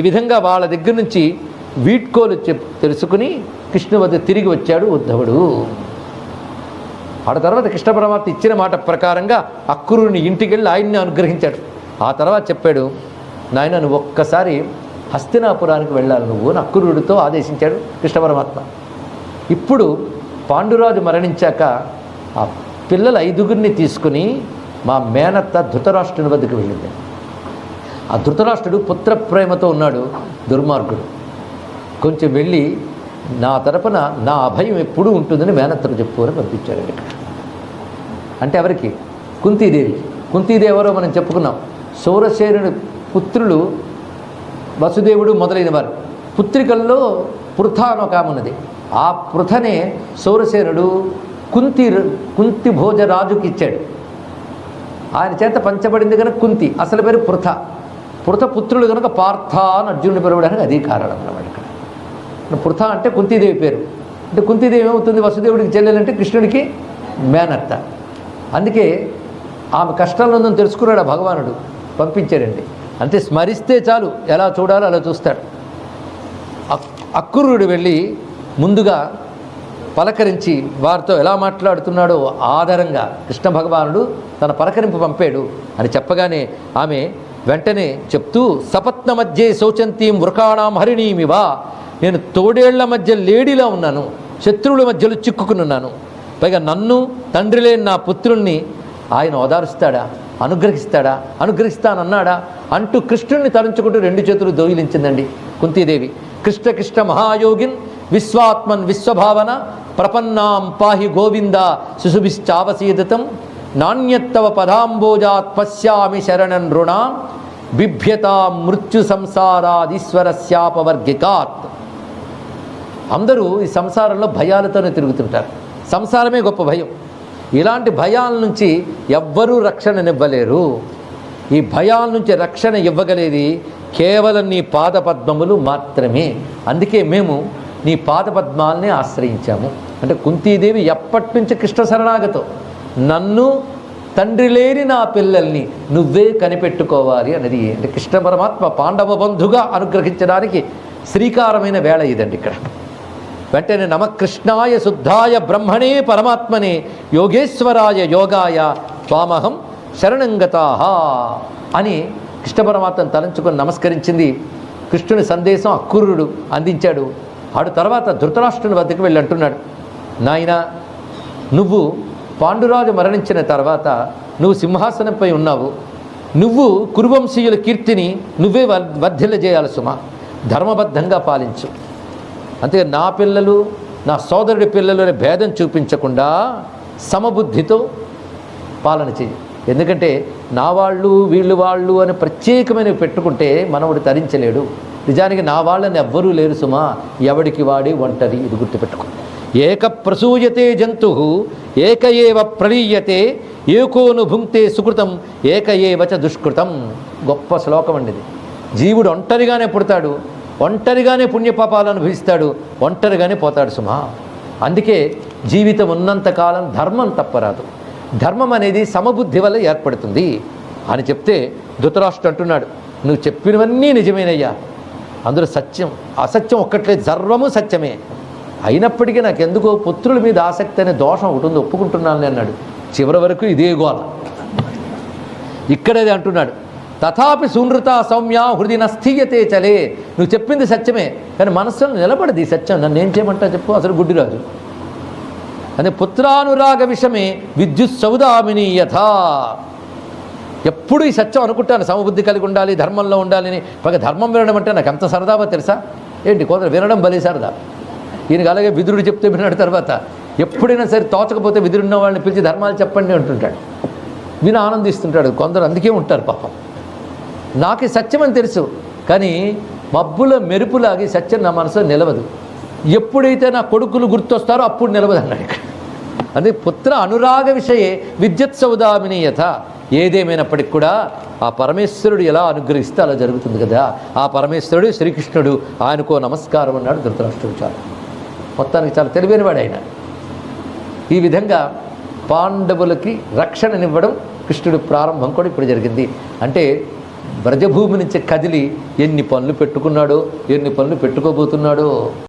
ఈ విధంగా వాళ్ళ దగ్గర నుంచి వీడ్కోలు చెప్ తెలుసుకుని కృష్ణ వద్ద తిరిగి వచ్చాడు ఉద్ధవుడు. ఆ తర్వాత కృష్ణ పరమాత్మ ఇచ్చిన మాట ప్రకారంగా అక్రూరుని ఇంటికి వెళ్ళి ఆయన్ని అనుగ్రహించాడు. ఆ తర్వాత చెప్పాడు నాయన నువ్వు ఒక్కసారి హస్తినాపురానికి వెళ్ళాలి నువ్వు అని అక్కురుడితో ఆదేశించాడు కృష్ణ పరమాత్మ. ఇప్పుడు పాండురాజు మరణించాక ఆ పిల్లల ఐదుగురిని తీసుకుని మా మేనత్త ధృతరాష్ట్రుని వద్దకు వెళ్ళింది. ఆ ధృతరాష్ట్రుడు పుత్ర ప్రేమతో ఉన్నాడు దుర్మార్గుడు. కొంచెం వెళ్ళి నా తరపున నా అభయం ఎప్పుడూ ఉంటుందని మేనత్తకు చెప్పు అని పంపించాడు అంటే ఎవరికి? కుంతీదేవి. కుంతీదేవి ఎవరో మనం చెప్పుకున్నాం. సౌరసేనుడి పుత్రులు వసుదేవుడు మొదలైన వారు. పుత్రికల్లో పృథ అని ఒక ఆమె ఉన్నది. ఆ పృథనే సౌరసేనుడు కుంతి కుంతి భోజరాజుకి ఇచ్చాడు. ఆయన చేత పంచబడింది కనుక కుంతి. అసలు పేరు పృథ. పుత్రులు కనుక పార్థ అని అర్జునుడి పిలవడానికి అది కారణం అన్నమాట ఇక్కడ. పృథ అంటే కుంతీదేవి పేరు. అంటే కుంతీదేవి ఏమవుతుంది? వసుదేవుడికి చెల్లెలంటే కృష్ణుడికి మేనత్త అందుకే ఆమె కష్టాల్లో ఉందని తెలుసుకున్నాడు ఆ భగవానుడు. పంపించారండి అంతే స్మరిస్తే చాలు. ఎలా చూడాలో అలా చూస్తాడు. అక్- అక్కురుడు వెళ్ళి ముందుగా పలకరించి వారితో ఎలా మాట్లాడుతున్నాడో ఆధారంగా కృష్ణ భగవానుడు తన పలకరింపు పంపాడు అని చెప్పగానే ఆమె వెంటనే చెప్తూ సపత్న మధ్య శౌచంతీం వృకాణాం హరిణీమివా నేను తోడేళ్ళ మధ్య లేడీలా ఉన్నాను శత్రువుల మధ్యలో చిక్కుకునున్నాను. పైగా నన్ను తండ్రి లేని నా పుత్రుల్ని ఆయన ఓదారుస్తాడా? అనుగ్రహిస్తాడా? అనుగ్రహిస్తానన్నాడా? అంటూ కృష్ణుణ్ణి తలంచుకుంటూ రెండు చేతులు దోగిలించిందండి కుంతీదేవి. కృష్ణ కృష్ణ మహాయోగిన్ విశ్వాత్మన్ విశ్వభావన ప్రపన్నాం పాహి గోవింద శిశుభిశ్చావసీదతం నాణ్యత్తవ పదాంబోజాత్ పశ్యామి శరణన్ రుణాం బిభ్యతా మృత్యు సంసారాదీశ్వరస్యాపవర్గికాత్ అందరూ ఈ సంసారంలో భయాలతోనే తిరుగుతుంటారు. సంసారమే గొప్ప భయం. ఇలాంటి భయాల నుంచి ఎవ్వరూ రక్షణనివ్వలేరు ఈ భయాల నుంచి రక్షణ ఇవ్వగలేది కేవలం నీ పాదపద్మములు మాత్రమే. అందుకే మేము నీ పాదపద్మాల్ని ఆశ్రయించాము. అంటే కుంతీదేవి ఎప్పటి నుంచి కృష్ణ శరణాగతం? నన్ను తండ్రి లేని నా పిల్లల్ని నువ్వే కనిపెట్టుకోవాలి అనేది అంటే కృష్ణ పరమాత్మ పాండవ బంధుగా అనుగ్రహించడానికి శ్రీకారమైన వేళ ఇదండి ఇక్కడ. వెంటనే నమకృష్ణాయ శుద్ధాయ బ్రహ్మణే పరమాత్మనే యోగేశ్వరాయ యోగాయ స్వామహం శరణంగతాహ అని కృష్ణ పరమాత్మను తలంచుకొని నమస్కరించింది. కృష్ణుని సందేశం అక్కురుడు అందించాడు. ఆడు తర్వాత ధృతరాష్ట్రుని వద్దకు వెళ్ళి అంటున్నాడు. నాయన నువ్వు పాండురాజు మరణించిన తర్వాత నువ్వు సింహాసనంపై ఉన్నావు. నువ్వు కురువంశీయుల కీర్తిని నువ్వే వర్ధిల్లజేయాలి సుమ ధర్మబద్ధంగా పాలించు. అంతే నా పిల్లలు నా సోదరుడి పిల్లలు అనే భేదం చూపించకుండా సమబుద్ధితో పాలన చేయి ఎందుకంటే నా వాళ్ళు వీళ్ళు వాళ్ళు అని ప్రత్యేకమైనవి పెట్టుకుంటే మనవుడు తరించలేడు. నిజానికి నా వాళ్ళని ఎవ్వరూ లేరు సుమా ఎవడికి వాడి ఒంటరి? ఇది గుర్తుపెట్టుకో. ఏక ప్రసూయతే జంతు ఏక ఏవ ప్రణీయతే ఏకోను భుంక్తే సుకృతం ఏక ఏవచ దుష్కృతం. గొప్ప శ్లోకం అండి ఇది. జీవుడు ఒంటరిగానే పుడతాడు ఒంటరిగానే పుణ్యపాపాలు అనుభవిస్తాడు ఒంటరిగానే పోతాడు సుమా. అందుకే జీవితం ఉన్నంతకాలం ధర్మం తప్పరాదు. ధర్మం అనేది సమబుద్ధి వల్ల ఏర్పడుతుంది. అని చెప్తే ధృతరాష్ట్రుడు అంటున్నాడు నువ్వు చెప్పినవన్నీ నిజమేనయ్యా. అందులో సత్యం అసత్యం ఒక్కట్లేదు సర్వము సత్యమే. అయినప్పటికీ నాకు ఎందుకో పుత్రుల మీద ఆసక్తి అనే దోషం ఒకటి ఉంది ఒప్పుకుంటున్నాను అన్నాడు. చివరి వరకు ఇదే గోల. ఇక్కడేది అంటున్నాడు. తథాపి సునృత సౌమ్య హృది నస్థీయతే చలే. నువ్వు చెప్పింది సత్యమే కానీ మనస్సులో నిలబడది సత్యం. నన్ను ఏం చేయమంటా చెప్పు అసలు గుడ్డిరాజు. అదే పుత్రానురాగ విషమే విద్యుత్ సౌదామిని యథా. ఎప్పుడు ఈ సత్యం అనుకుంటాను సమబుద్ధి కలిగి ఉండాలి ధర్మంలో ఉండాలని పైగా ధర్మం వినడం అంటే నాకు ఎంత సరదావో తెలుసా? ఏంటి కొందరు వినడం భలే సరదా. ఈయనకి అలాగే విదురుడు చెప్తే విన్నాడు తర్వాత. ఎప్పుడైనా సరే తోచకపోతే విదురున్న వాళ్ళని పిలిచి ధర్మాలు చెప్పండి అంటుంటాడు. విని ఆనందిస్తుంటాడు. కొందరు అందుకే ఉంటారు పాపం. నాకు సత్యమని సత్యం అని తెలుసు కానీ మబ్బుల మెరుపులాగి సత్యం నా మనసులో నిలవదు. ఎప్పుడైతే నా కొడుకులు గుర్తొస్తారో అప్పుడు నిలవదు అన్నాడు ఇక్కడ. అందుకే పుత్ర అనురాగ విషయే విద్యుత్ సౌదామినీయత ఏదేమైనప్పటికి కూడా ఆ పరమేశ్వరుడు ఎలా అనుగ్రహిస్తే అలా జరుగుతుంది కదా. ఆ పరమేశ్వరుడు శ్రీకృష్ణుడు ఆయనకో నమస్కారం అన్నాడు ధృతరాష్ట్రుడు చాలు. మొత్తానికి చాలా తెలివైనవాడు ఆయన. ఈ విధంగా పాండవులకి రక్షణనివ్వడం కృష్ణుడి ప్రారంభం కూడా ఇప్పుడు జరిగింది. అంటే బ్రజభూమి నుంచి కదిలి ఎన్ని పనులు పెట్టుకున్నాడో ఎన్ని పనులు పెట్టుకోబోతున్నాడో.